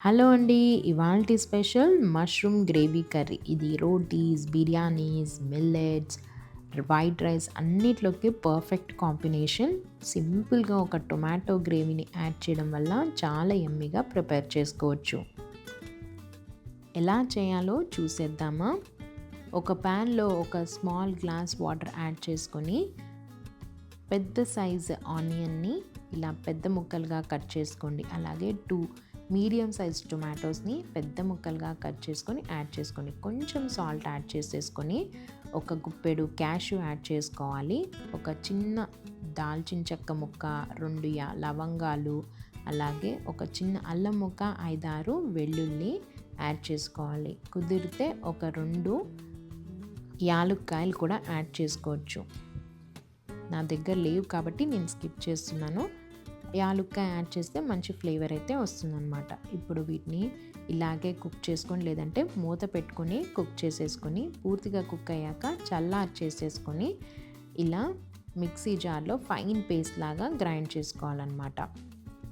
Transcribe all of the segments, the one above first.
Hello అండి ఇవాల్టి special mushroom gravy curry. ఇది rotis biryanis millets white rice అన్నిట్లోకి perfect combination. సింపుల్గా ఒక టొమాటో గ్రేవీని యాడ్ చేయడం వల్ల చాలా ఎమ్మిగా ప్రిపేర్ చేసుకోవచ్చు. ఎలా చేయాలో చూసేద్దామా? ఒక ప్యాన్లో ఒక స్మాల్ గ్లాస్ వాటర్ యాడ్ చేసుకొని పెద్ద సైజ్ ఆనియన్ని ఇలా పెద్ద ముక్కలుగా కట్ చేసుకోండి. అలాగే టూ మీడియం సైజ్ టొమాటోస్ని పెద్ద ముక్కలుగా కట్ చేసుకొని యాడ్ చేసుకొని కొంచెం సాల్ట్ యాడ్ చేసేసుకొని ఒక గుప్పెడు క్యాషు యాడ్ చేసుకోవాలి. ఒక చిన్న దాల్చిన చెక్క ముక్క రెండు లవంగాలు అలాగే ఒక చిన్న అల్లం ముక్క ఐదారు వెల్లుల్లి యాడ్ చేసుకోవాలి. కుదిరితే ఒక రెండు యాలుక్కాయలు కూడా యాడ్ చేసుకోవచ్చు. నా దగ్గర లేవు కాబట్టి నేను స్కిప్ చేస్తున్నాను. యాలుక్కాయ యాడ్ చేస్తే మంచి ఫ్లేవర్ అయితే వస్తుందన్నమాట. ఇప్పుడు వీటిని ఇలాగే కుక్ చేసుకొని లేదంటే మూత పెట్టుకొని కుక్ చేసేసుకొని పూర్తిగా కుక్ అయ్యాక చల్లారి చేసేసుకొని ఇలా మిక్సీ జార్లో ఫైన్ పేస్ట్ లాగా గ్రైండ్ చేసుకోవాలన్నమాట.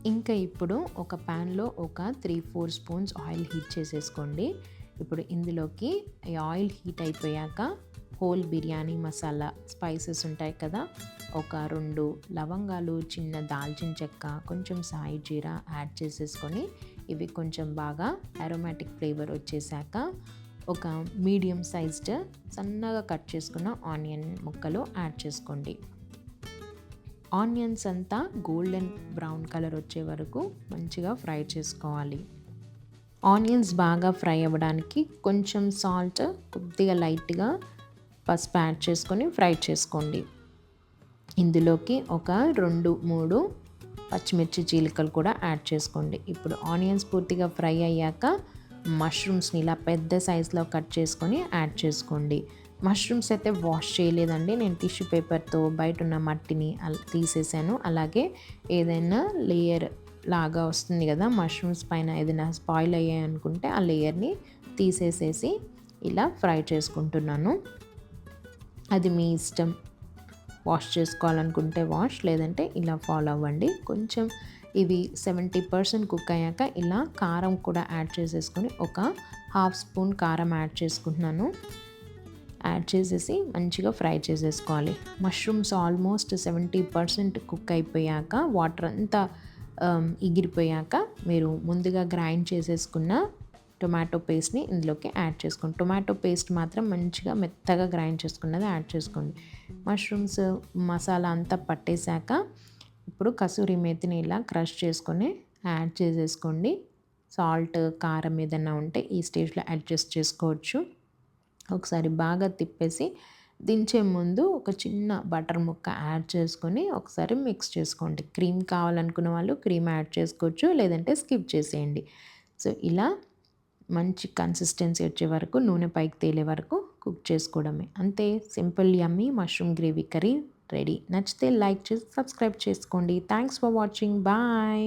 ఇంకా ఇప్పుడు ఒక ప్యాన్లో ఒక three four spoons oil heat చేసేసుకోండి. ఇప్పుడు ఇందులోకి ఆయిల్ హీట్ అయిపోయాక హోల్ బిర్యానీ మసాలా స్పైసెస్ ఉంటాయి కదా. ఒక రెండు లవంగాలు చిన్న దాల్చిన చెక్క కొంచెం సాయి జీరా యాడ్ చేసేసుకొని ఇవి కొంచెం బాగా అరోమాటిక్ ఫ్లేవర్ వచ్చేసాక ఒక మీడియం సైజ్డ్ సన్నగా కట్ చేసుకున్న ఆనియన్ ముక్కలు యాడ్ చేసుకోండి. ఆనియన్స్ అంతా గోల్డెన్ బ్రౌన్ కలర్ వచ్చే వరకు మంచిగా ఫ్రై చేసుకోవాలి. ఆనియన్స్ బాగా ఫ్రై అవ్వడానికి కొంచెం సాల్ట్ కొద్దిగా లైట్గా పసుపు యాడ్ చేసుకొని ఫ్రై చేసుకోండి. ఇందులోకి ఒక రెండు మూడు పచ్చిమిర్చి చీలికలు కూడా యాడ్ చేసుకోండి. ఇప్పుడు ఆనియన్స్ పూర్తిగా ఫ్రై అయ్యాక మష్రూమ్స్ని ఇలా పెద్ద సైజులో కట్ చేసుకొని యాడ్ చేసుకోండి. మష్రూమ్స్ అయితే వాష్ చేయలేదండి. నేను టిష్యూ పేపర్తో బయట ఉన్న మట్టిని తీసేసాను. అలాగే ఏదైనా లేయర్ లాగా వస్తుంది కదా మష్రూమ్స్ పైన ఏదైనా స్పాయిల్ అయ్యాయి అనుకుంటే ఆ లేయర్ని తీసేసేసి ఇలా ఫ్రై చేసుకుంటున్నాను. అది మీ ఇష్టం. వాష్ చేసుకోవాలనుకుంటే వాష్ లేదంటే ఇలా ఫాలో అవ్వండి. కొంచెం ఇవి సెవెంటీ పర్సెంట్ కుక్ అయ్యాక ఇలా కారం కూడా యాడ్ చేసేసుకొని ఒక హాఫ్ స్పూన్ కారం యాడ్ చేసుకుంటున్నాను. యాడ్ చేసేసి మంచిగా ఫ్రై చేసేసుకోవాలి. Mushrooms almost seventy percent cook అయిపోయాక వాటర్ అంతా ఎగిరిపోయాక మీరు ముందుగా గ్రైండ్ చేసేసుకున్న టొమాటో పేస్ట్ని ఇందులోకి యాడ్ చేసుకోండి. టొమాటో పేస్ట్ మాత్రం మంచిగా మెత్తగా గ్రైండ్ చేసుకున్నది యాడ్ చేసుకోండి. మష్రూమ్స్ మసాలా అంతా పట్టేశాక ఇప్పుడు కసూరి మేతిని ఇలా క్రష్ చేసుకొని యాడ్ చేసేసుకోండి. సాల్ట్ కారం ఏదైనా ఉంటే ఈ స్టేజ్లో అడ్జస్ట్ చేసుకోవచ్చు. ఒకసారి బాగా తిప్పేసి దించే ముందు ఒక చిన్న బటర్ ముక్క యాడ్ చేసుకొని ఒకసారి మిక్స్ చేసుకోండి. క్రీమ్ కావాలనుకున్న వాళ్ళు క్రీమ్ యాడ్ చేసుకోవచ్చు లేదంటే స్కిప్ చేసేయండి. సో ఇలా మంచి కన్సిస్టెన్సీ వచ్చే వరకు నూనె పైకి తేలే వరకు కుక్ చేసుకోవడమే. అంతే simple yummy mushroom gravy curry ready నచ్చితే లైక్ చేసి సబ్స్క్రైబ్ చేసుకోండి. Thanks for watching bye